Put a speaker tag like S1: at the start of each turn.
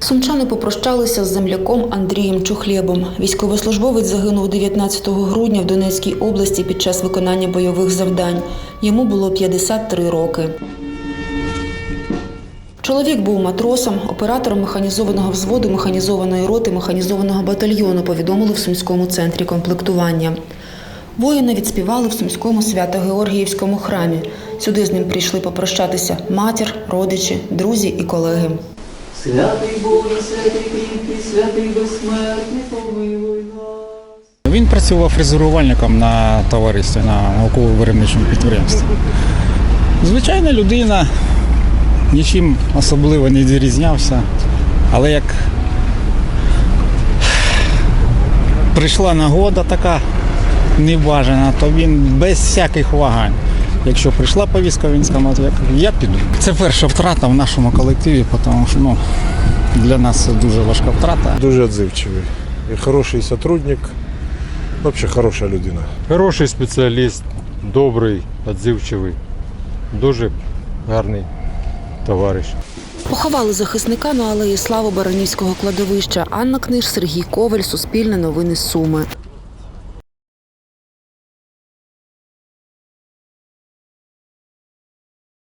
S1: Сумчани попрощалися з земляком Андрієм Чухлєбом. Військовослужбовець загинув 19 грудня в Донецькій області під час виконання бойових завдань. Йому було 53 роки. Чоловік був матросом, оператором механізованого взводу механізованої роти механізованого батальйону, повідомили в Сумському центрі комплектування. Воїни відспівали в Сумському свято-Георгіївському храмі. Сюди з ним прийшли попрощатися матір, родичі, друзі і колеги.
S2: Святий Боже, святий кріпкий, святий безсмертний, помилуй нас.
S3: Він працював фрезерувальником на товаристві на науково-виробничому підприємстві. Звичайна людина, нічим особливо не відрізнявся, але як прийшла нагода така небажана, то він без всяких вагань. Якщо прийшла повістка, він сказав, «Я- я піду. Це перша втрата в нашому колективі, тому що ну, для нас це дуже важка втрата.
S4: Дуже відзивчивий. І хороший сотрудник, взагалі хороша людина.
S5: Хороший спеціаліст, добрий, відзивчивий, дуже гарний товариш.
S1: Поховали захисника на алеї Слави Баранівського кладовища. Анна Книж, Сергій Коваль, Суспільне новини Суми.